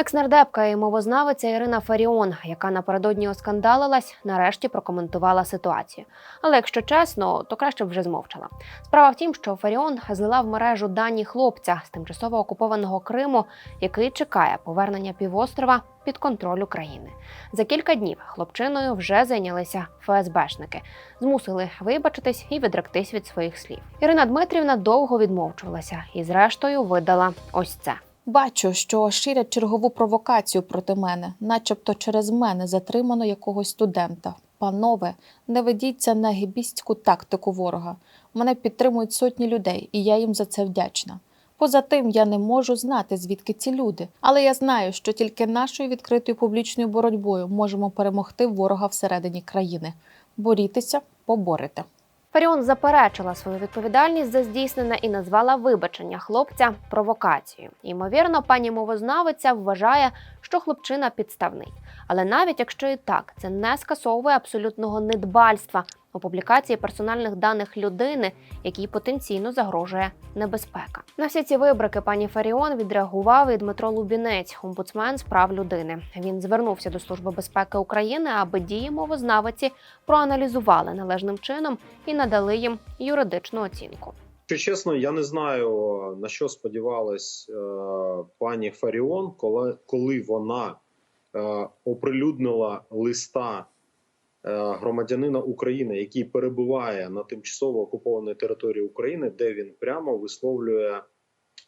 Екснардепка і мовознавиця Ірина Фаріон, яка напередодні оскандалилась, нарешті прокоментувала ситуацію. Але якщо чесно, то краще б вже змовчала. Справа в тім, що Фаріон злила в мережу дані хлопця з тимчасово окупованого Криму, який чекає повернення півострова під контроль України. За кілька днів хлопчиною вже зайнялися ФСБшники, змусили вибачитись і відректись від своїх слів. Ірина Дмитрівна довго відмовчувалася і, зрештою, видала ось це. Бачу, що ширять чергову провокацію проти мене, начебто через мене затримано якогось студента. Панове, не ведіться на гібістську тактику ворога. Мене підтримують сотні людей, і я їм за це вдячна. Поза тим, я не можу знати, звідки ці люди, але я знаю, що тільки нашою відкритою публічною боротьбою можемо перемогти ворога всередині країни. Борітеся, поборете. Фаріон заперечила свою відповідальність за здійснене і назвала вибачення хлопця провокацією. Ймовірно, пані мовознавиця вважає, що хлопчина підставний. Але навіть якщо і так, це не скасовує абсолютного недбальства у публікації персональних даних людини, якій потенційно загрожує небезпека. На всі ці вибрики пані Фаріон відреагував і Дмитро Лубінець, омбудсмен з прав людини. Він звернувся до Служби безпеки України, аби дії мовознавиці проаналізували належним чином і надали їм юридичну оцінку. Якщо чесно, я не знаю на що сподівалась е, пані Фаріон, коли, коли вона е, оприлюднила листа громадянина України, який перебуває на тимчасово окупованій території України, де він прямо висловлює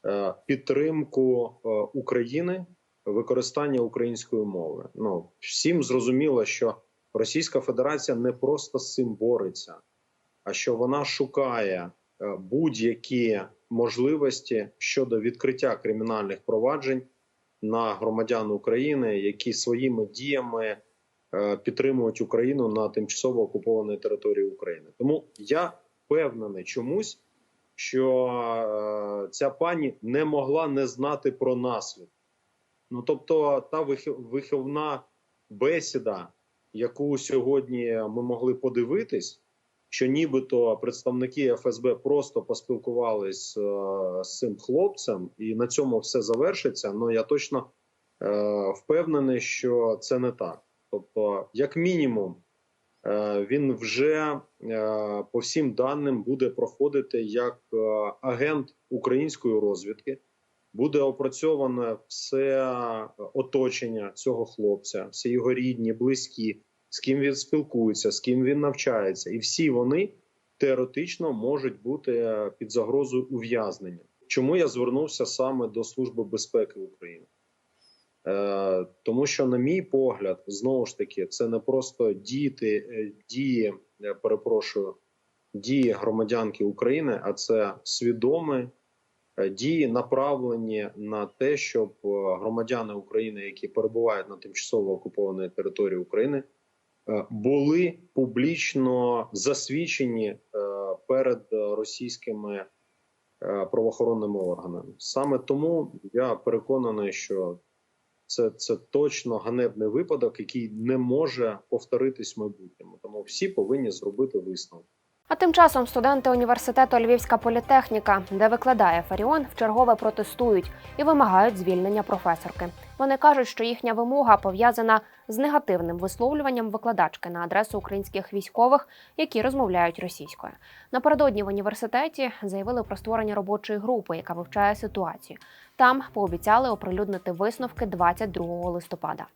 е, підтримку е, України використання української мови. Ну всім зрозуміло, що Російська Федерація не просто з цим бореться, а що вона шукає е, будь-які можливості щодо відкриття кримінальних проваджень на громадян України, які своїми діями е, підтримують Україну на тимчасово окупованій території України. Тому я впевнений чомусь, що е, ця пані не могла не знати про наслідки. Ну тобто, та виховна бесіда, яку сьогодні ми могли подивитись, що нібито представники ФСБ просто поспілкувались е, з цим хлопцем, і на цьому все завершиться. Ну я точно е, впевнений, що це не так. Тобто, як мінімум, е, він вже е, по всім даним буде проходити як е, агент української розвідки. Буде опрацьоване все оточення цього хлопця, всі його рідні, близькі, з ким він спілкується, з ким він навчається, і всі вони теоретично можуть бути під загрозою ув'язнення. Чому я звернувся саме до Служби безпеки України? Е, тому що, на мій погляд, знову ж таки, це не просто діти, е, дії, перепрошую, дії громадянки України, а це свідомі е, дії, направлені на те, щоб громадяни України, які перебувають на тимчасово окупованій території України, були публічно засвідчені перед російськими правоохоронними органами. Саме тому я переконаний, що це, це точно ганебний випадок, який не може повторитись в майбутньому. Тому всі повинні зробити висновок. А тим часом студенти університету Львівська політехніка, де викладає Фаріон, вчергове протестують і вимагають звільнення професорки. Вони кажуть, що їхня вимога пов'язана з негативним висловлюванням викладачки на адресу українських військових, які розмовляють російською. Напередодні в університеті заявили про створення робочої групи, яка вивчає ситуацію. Там пообіцяли оприлюднити висновки 22 листопада.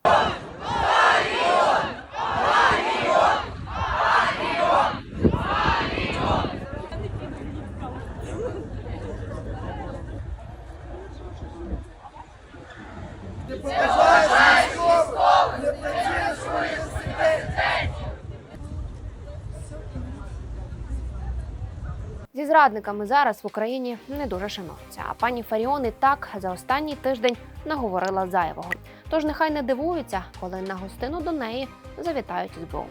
Зі зрадниками зараз в Україні не дуже шануються. А пані Фаріон і так за останній тиждень наговорила зайвого. Тож нехай не дивуються, коли на гостину до неї завітають СБУ.